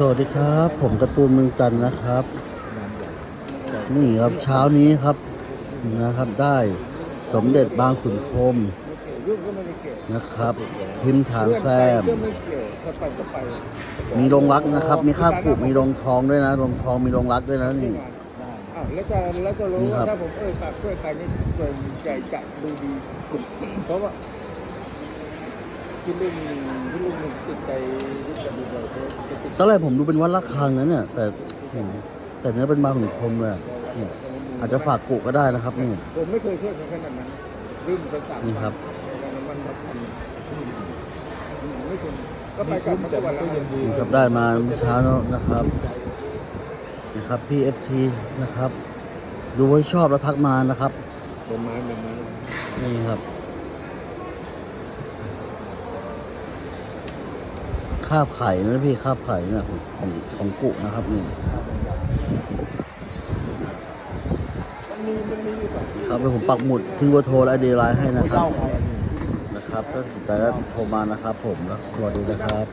สวัสดีครับ ผมกร์ตูนเมืองจันนะครับ นี่ครับเช้านี้ครับนะครับได้สมเด็จบางขุนพรมนะครับ พิมพ์ฐานแซมมีโรงรักนะครับ มีข้าวปลูกมีโรงทองด้วยนะโรงทองมีโรงรักด้วยนะนี่แล้วก็แล้วก็รู้ว่าถ้าผมเอ่ยปากช่วยใครนี่ส่วนใหญ่จะดูดีเพราะว่าที่ลุงที่ลุงติดใจที่จะดูเลย ติดตอนแรกผมดูเป็นวัดระฆังนะเนี่ย แต่ผมแต่เนี้ยเป็นบางขุนพรหมเลยอะเนี่ยอาจจะฝากกุก็ได้นะครับนี่ ผมไม่เคยช่วยเขาขนาดนั้นลืมไปสามนี่ครับวันน้ำมันมาพันไม่ถึงก็ไปกลับมาก็วันละพันนี่ครับได้มาเมื่อเช้านะครับนะครับพี่เอฟซีนะครับ ดูไว้ชอบแล้วทักมานะครับ เป็นไม้เป็นไม้ นี่ครับ คาบไข่นะพี่คาบไข่นี่ยของของของกุนะครับนี่มันมีมันมีอยู่สองที่ครับแล้วผมปักหมุดทิ้งเบอร์โทรและดีไลน์ให้นะครับ นะครับถ้าสนใจก็โทรมานะครับ ผมแล้วสวัสดีนะครับ